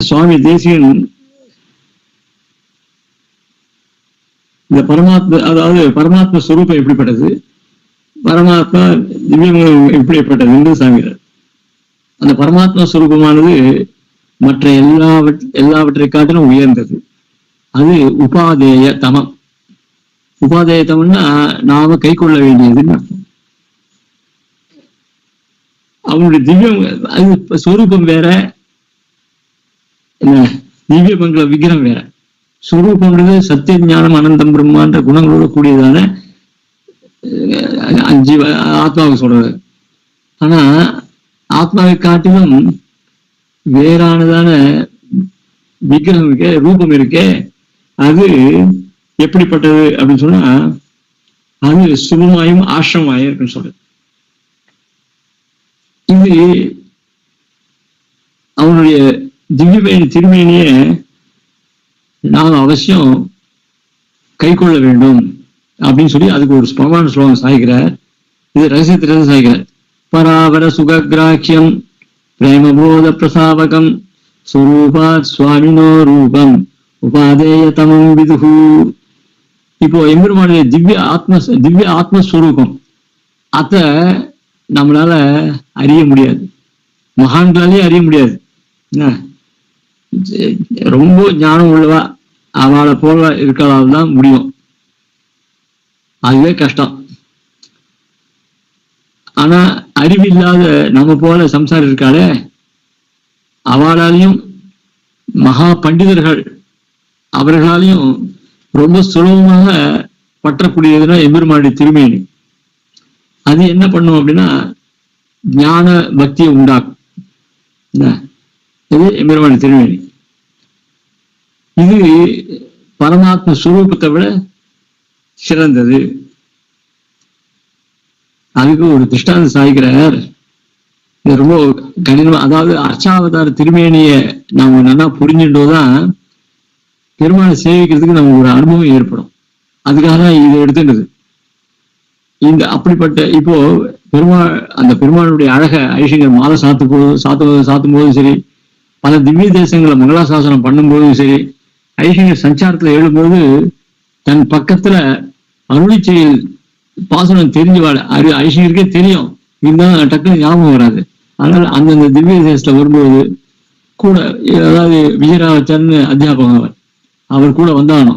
சுவாமி தேசியன் இந்த பரமாத்ம அதாவது பரமாத்ம ஸ்வரூபம் எப்படிப்பட்டது? பரமாத்மா திவ்யங்களும் எப்படிப்பட்டது என்று சாமிகிறார் அந்த பரமாத்மா ஸ்வரூபமானது மற்ற எல்லாவற்ற எல்லாவற்றை காட்டிலும் உயர்ந்தது. அது உபாதேய தமம். உபாதேய தமம்னா நாம கை கொள்ள வேண்டியதுன்னு அர்த்தம். அவனுடைய திவ்யம் அது ஸ்வரூபம் வேற திவ்ய மங்கள விக்கிரம் வேற. சுரூபம்ன்றது சத்திய ஞானம் அனந்தம் பிரம்மான்ற குணங்களோட கூடியதான ஜீவ ஆத்மாவை சொல்றது ஆனா ஆத்மாவை காட்டிலும் வேறானதான விக்கிரகம் இருக்கே ரூபம் இருக்கே அது எப்படிப்பட்டது அப்படின்னு சொன்னா அது சுபமாயும் ஆசிரமாயும் இருக்குன்னு சொல்றது இது அவனுடைய திவ்யமேனி திருமேனியை நாம் அவசியம் கை கொள்ள வேண்டும் அப்படின்னு சொல்லி அதுக்கு ஒரு பகவான் ஸ்லோகம் சாய்க்கிறார். இது ரகசியத்திலிருந்து சாய்க்கிறார். பராவர சுககிராக்கியம் பிரேமபோத பிரசாவகம் சுரூபா சுவாமினோ ரூபம் உபாதேய தமம் விதுகு இப்போ எம்பெருமானுடைய திவ்ய ஆத்ம திவ்ய ஆத்மஸ்வரூபம். அத நம்மளால அறிய முடியாது. மகான்களாலே அறிய முடியாது. என்ன? ரொம்ப ஞானம் உள்ளவா அவளை போல இருக்கிறதால தான் முடியும். அதுவே கஷ்டம். ஆனா அறிவில்லாத நம்ம போல சம்சாரம் இருக்காளே அவளாலையும் மகா பண்டிதர்கள் அவர்களாலையும் ரொம்ப சுலபமாக பற்றக்கூடியதுன்னா எம்பெருமானுடைய திருமேனி. அது என்ன பண்ணும் அப்படின்னா ஞான பக்தியை உண்டாக்கும். என்ன? இது எம்பெருமானுடைய திருமேனி இது பரமாத்ம சுரூபத்தை விட சிறந்தது. அதுக்கு ஒரு திருஷ்டாந்த சாய்க்கிறார். இது ரொம்ப கடினமா அதாவது அர்ச்சாவதார திருமேனிய நாம நல்லா புரிஞ்சுட்டோதான் பெருமானை சேவிக்கிறதுக்கு நமக்கு ஒரு அனுபவம் ஏற்படும். அதுக்காக தான் இதை எடுத்துட்டது. இந்த அப்படிப்பட்ட இப்போ பெருமாள் அந்த பெருமாளுடைய அழக ஐஷங்கர் மாலை சாத்து போது சாத்து சாத்தும் போதும் சரி பல திவ்ய தேசங்களை மங்களாசாசனம் பண்ணும்போதும் சரி ஐஷங்கர் சஞ்சாரத்துல எழும்போது தன் பக்கத்துல அருளி செயல் பாசனம் தெரிஞ்சவாள். அறி ஐஷிகருக்கே தெரியும். இருந்தாலும் டக்குன்னு ஞாபகம் வராது. அதனால அந்தந்த திவ்ய தேசத்துல வரும்போது கூட அதாவது விஜயராவச்சர்னு அத்தியாபகம் அவர் அவர் கூட வந்தானோ?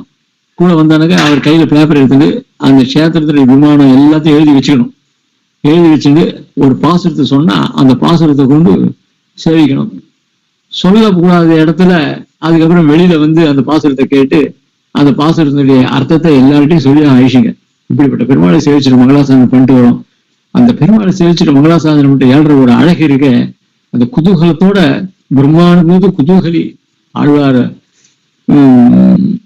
கூட வந்தானாக்க அவர் கையில பேப்பர் எடுத்துட்டு அந்த கஷேத்திரத்துல விமானம் எல்லாத்தையும் எழுதி வச்சுக்கணும். எழுதி வச்சுட்டு ஒரு பாசுரத்தை சொன்னா அந்த பாசுரத்தை கொண்டு சேவிக்கணும். சொல்லக்கூடாத இடத்துல அதுக்கப்புறம் வெளியில வந்து அந்த பாசுரத்தை கேட்டு அந்த பாசுரத்தினுடைய அர்த்தத்தை எல்லார்ட்டையும் சொல்லி ஆயிஷிங்க இப்படிப்பட்ட பெருமாளை சேவிச்சுட்டு மங்களாசாதனம் பண்ணிட்டு வரோம். அந்த பெருமாளை சேவிச்சுட்டு மங்களாசாதனம் மட்டும் ஏழ்ற ஒரு அழகு இருக்க. அந்த குதூகலத்தோட பிரம்மானுபூத குதூகலி ஆழ்வார் உம்,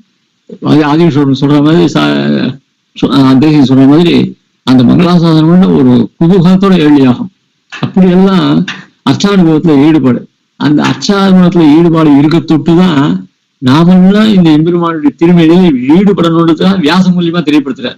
சொல்ற மாதிரி சா- தேசி சொல்ற மாதிரி அந்த மங்களாசாதனம்னு ஒரு குதூகலத்தோட ஏழியாகும். அப்படியெல்லாம் அர்ச்சானுபவத்துல ஈடுபாடு. அந்த அர்ச்சானுபவத்துல ஈடுபாடு இருக்க தொட்டுதான் நாமெல்லாம் இந்த எம்பெருமானுடைய திருமையிலே ஈடுபடணும்னு தான் வியாசம் மூலியமா தெரியப்படுத்துறாரு.